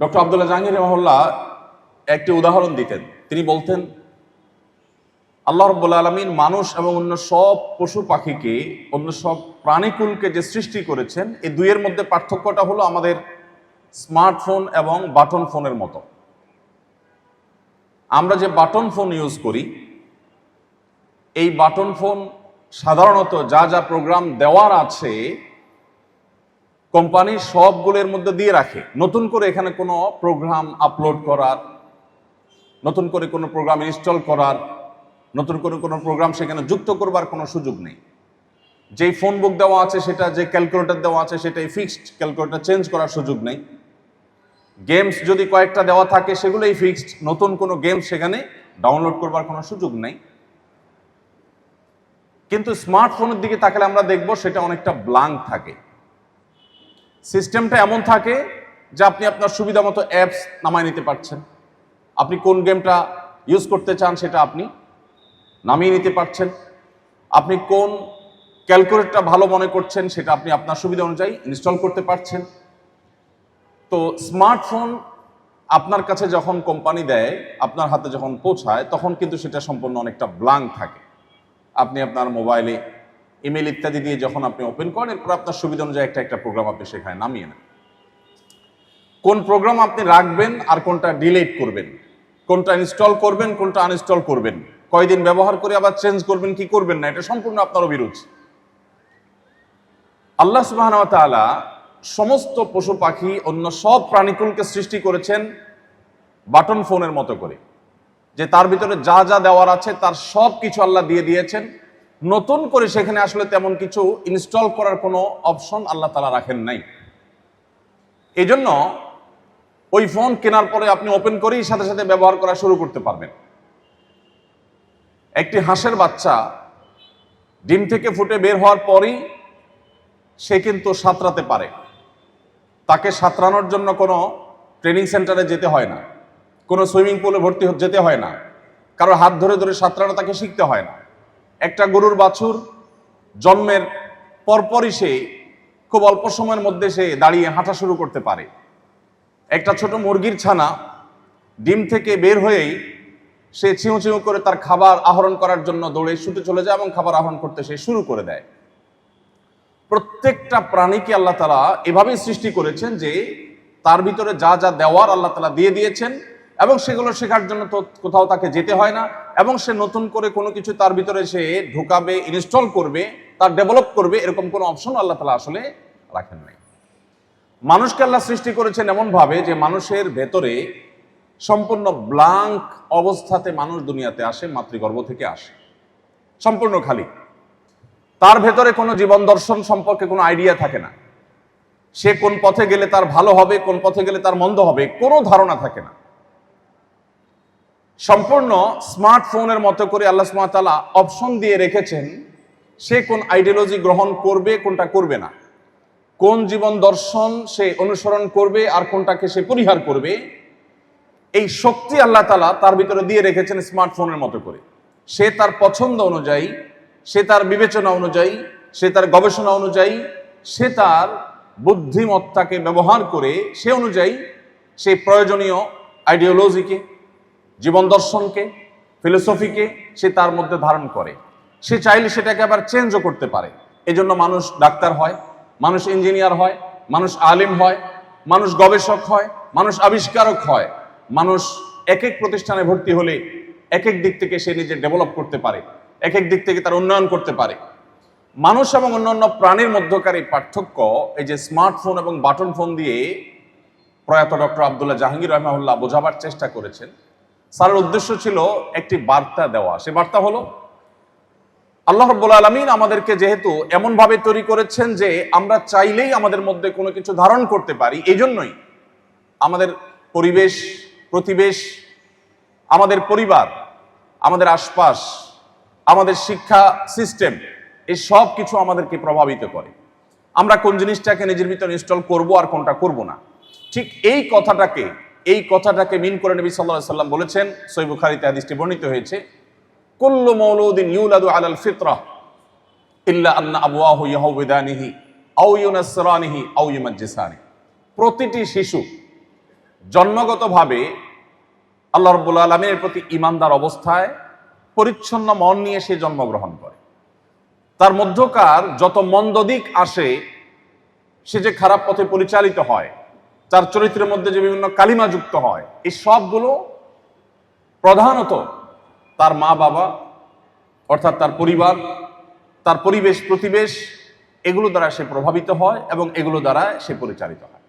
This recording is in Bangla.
ডক্টর আবদুল্লাহ জাহাঙ্গীর রহমল্লাহ একটি উদাহরণ দিতেন। তিনি বলতেন, আল্লাহ রব্বুল আলমিন মানুষ এবং অন্য সব পশু পাখিকে, অন্য সব প্রাণীকুলকে যে সৃষ্টি করেছেন, এই দুইয়ের মধ্যে পার্থক্যটা হলো আমাদের স্মার্টফোন এবং বাটন ফোনের মতো। আমরা যে বাটন ফোন ইউজ করি, এই বাটন ফোন সাধারণত যা যা প্রোগ্রাম দেওয়ার আছে কোম্পানি সবগুলোর মধ্যে দিয়ে রাখে। নতুন করে এখানে কোনো প্রোগ্রাম আপলোড করার, নতুন করে কোনো প্রোগ্রাম ইনস্টল করার, নতুন করে কোনো প্রোগ্রাম সেখানে যুক্ত করবার কোনো সুযোগ নেই। যেই ফোন বুক দেওয়া আছে সেটা, যে ক্যালকুলেটর দেওয়া আছে সেটাই ফিক্সড ক্যালকুলেটর চেঞ্জ করার সুযোগ নেই। গেমস যদি কয়েকটা দেওয়া থাকে সেগুলোই ফিক্সড নতুন কোনো গেমস সেখানে ডাউনলোড করবার কোনো সুযোগ নেই। কিন্তু স্মার্টফোনের দিকে তাকালে আমরা দেখব সেটা অনেকটা ব্লাঙ্ক থাকে। সিস্টেমটা এমন থাকে যে আপনি আপনার সুবিধা মতো অ্যাপস নামায় নিতে পারছেন। আপনি কোন গেমটা ইউজ করতে চান সেটা আপনি নামিয়ে নিতে পারছেন। আপনি কোন ক্যালকুলেটরটা ভালো মনে করছেন সেটা আপনি আপনার সুবিধা অনুযায়ী ইনস্টল করতে পারছেন। তো স্মার্টফোন আপনার কাছে যখন কোম্পানি দেয়, আপনার হাতে যখন পৌঁছায়, তখন কিন্তু সেটা সম্পূর্ণ অনেকটা ব্লাঙ্ক থাকে। আপনি আপনার মোবাইলে ইমেল ইত্যাদি দিয়ে যখন আপনি ওপেন করেন, এরপর আপনার সুবিধা অনুযায়ী একটা একটা প্রোগ্রাম আপনি সেখানে নামিয়ে নেন। কোন প্রোগ্রাম আপনি রাখবেন আর কোনটা ডিলিট করবেন? কোনটা ইনস্টল করবেন, কোনটা আনইনস্টল করবেন? কয়দিন ব্যবহার করে আবার চেঞ্জ করবেন, কি করবেন না? এটা সম্পূর্ণ আপনার অভিরুচি। আল্লাহ সুবাহ সমস্ত পশু পাখি, অন্য সব প্রাণীকুলকে সৃষ্টি করেছেন বাটন ফোনের মতো করে। যে তার ভিতরে যা যা দেওয়ার আছে, তার সব কিছু আল্লাহ দিয়ে দিয়েছেন। নতুন করে সেখানে আসলে তেমন কিছু ইনস্টল করার কোনো অপশন আল্লাহ তালা রাখেন নাই। এই জন্য ওই ফোন কেনার পরে আপনি ওপেন করেই সাথে সাথে ব্যবহার করা শুরু করতে পারবেন। একটি হাঁসের বাচ্চা ডিম থেকে ফুটে বের হওয়ার পরই সে কিন্তু সাঁতরাতে পারে। তাকে সাঁতরানোর জন্য কোনো ট্রেনিং সেন্টারে যেতে হয় না। কোনো সুইমিং পুলে ভর্তি যেতে হয় না। কারও হাত ধরে ধরে সাঁতরানো তাকে শিখতে হয় না। একটা গরুর বাছুর জন্মের পরপরই সে খুব অল্প সময়ের মধ্যে সে দাঁড়িয়ে হাঁটা শুরু করতে পারে। একটা ছোট মুরগির ছানা ডিম থেকে বের হয়েই সে চিউ চিউ করে তার খাবার আহরণ করার জন্য দৌড়ে ছুটে চলে যায় এবং খাবার আহরণ করতে সে শুরু করে দেয়। প্রত্যেকটা প্রাণীকে আল্লাহ তালা এভাবেই সৃষ্টি করেছেন যে তার ভিতরে যা যা দেওয়ার আল্লাহ তালা দিয়ে দিয়েছেন এবং সেগুলো শেখার জন্য তো কোথাও তাকে যেতে হয় না, এবং সে নতুন করে কোনো কিছু তার ভিতরে সে ঢুকাবে ইনস্টল করবে, তার ডেভেলপ করবে, এরকম কোনো অপশন আল্লাহ তালা আসলে রাখেন নাই। মানুষকে আল্লাহ সৃষ্টি করেছেন এমনভাবে যে মানুষের ভেতরে সম্পূর্ণ ব্লাঙ্ক অবস্থাতে মানুষ দুনিয়াতে আসে, মাতৃগর্ভ থেকে আসে, সম্পূর্ণ খালি। তার ভেতরে কোনো জীবন দর্শন সম্পর্কে কোনো আইডিয়া থাকে না। সে কোন পথে গেলে তার ভালো হবে, কোন পথে গেলে তার মন্দ হবে, কোনো ধারণা থাকে না। সম্পূর্ণ স্মার্টফোনের মতো করে আল্লাহ সুমাতালা অপশন দিয়ে রেখেছেন, সে কোন আইডিওলজি গ্রহণ করবে, কোনটা করবে না। কোন জীবন দর্শন সে অনুসরণ করবে আর কোনটাকে সে পরিহার করবে, এই শক্তি আল্লাহ তালা তার ভিতরে দিয়ে রেখেছেন স্মার্টফোনের মতো করে। সে তার পছন্দ অনুযায়ী, সে তার বিবেচনা অনুযায়ী, সে তার গবেষণা অনুযায়ী, সে তার বুদ্ধিমত্তাকে ব্যবহার করে সে অনুযায়ী সে প্রয়োজনীয় আইডিওলজিকে জীবন দর্শনকে ফিলোসফিকে সে তার মধ্যে ধারণ করে। সে চাইলে সেটাকে আবার চেঞ্জও করতে পারে। এজন্য মানুষ ডাক্তার হয়, মানুষ ইঞ্জিনিয়ার হয়, মানুষ আলিম হয়, মানুষ গবেষক হয়, মানুষ আবিষ্কারক হয়। মানুষ এক এক প্রতিষ্ঠানে ভর্তি হলে এক এক দিক থেকে সে নিজে ডেভেলপ করতে পারে এক এক দিক থেকে তার উন্নয়ন করতে পারে। মানুষ এবং অন্যান্য প্রাণীর মধ্যকার এই পার্থক্য, এই যে স্মার্টফোন এবং বাটন ফোন দিয়ে প্রয়াত ডক্টর আবদুল্লাহ জাহাঙ্গীর রহমাউল্লাহ বোঝাবার চেষ্টা করেছেন স্যারের উদ্দেশ্য ছিল একটি বার্তা দেওয়া। সে বার্তা হলো, আল্লাহ রব্বুল আলমিন আমাদেরকে যেহেতু এমনভাবে তৈরি করেছেন যে আমরা চাইলেই আমাদের মধ্যে কোনো কিছু ধারণ করতে পারি, এই জন্যই আমাদের পরিবেশ, প্রতিবেশ, আমাদের পরিবার, আমাদের আশপাশ, আমাদের শিক্ষা সিস্টেম এই সব কিছু আমাদেরকে প্রভাবিত করে। আমরা কোন জিনিসটাকে নিজের ভিতরে ইনস্টল করব আর কোনটা করব না। ঠিক এই কথাটাকে এই কথাটাকে মিন করে নবী সাল্লাহ সাল্লাম বলেছেন সৈবুখারিতে হাদিসটি বর্ণিত হয়েছে, কুল্লু মৌলুদিন ইউলাদু আলাল ফিতরা ইল্লা আন্না আবওয়াহু ইয়াহুবিদানিহি আও ইউনাসরানিহি আও ইউমাজ্জিসানি। প্রতিটি শিশু জন্মগতভাবে আল্লাহ রব্বুল আলমীর প্রতি ইমানদার অবস্থায় পরিচ্ছন্ন মন নিয়ে সে জন্মগ্রহণ করে। তার মধ্যকার যত মন্দ দিক আসে, সে যে খারাপ পথে পরিচালিত হয় তার চরিত্রের মধ্যে যে বিভিন্ন কালিমা যুক্ত হয়, এই সবগুলো প্রধানত তার মা বাবা, অর্থাৎ তার পরিবার, তার পরিবেশ, প্রতিবেশ, এগুলো দ্বারা সে প্রভাবিত হয় এবং এগুলো দ্বারা সে পরিচালিত হয়।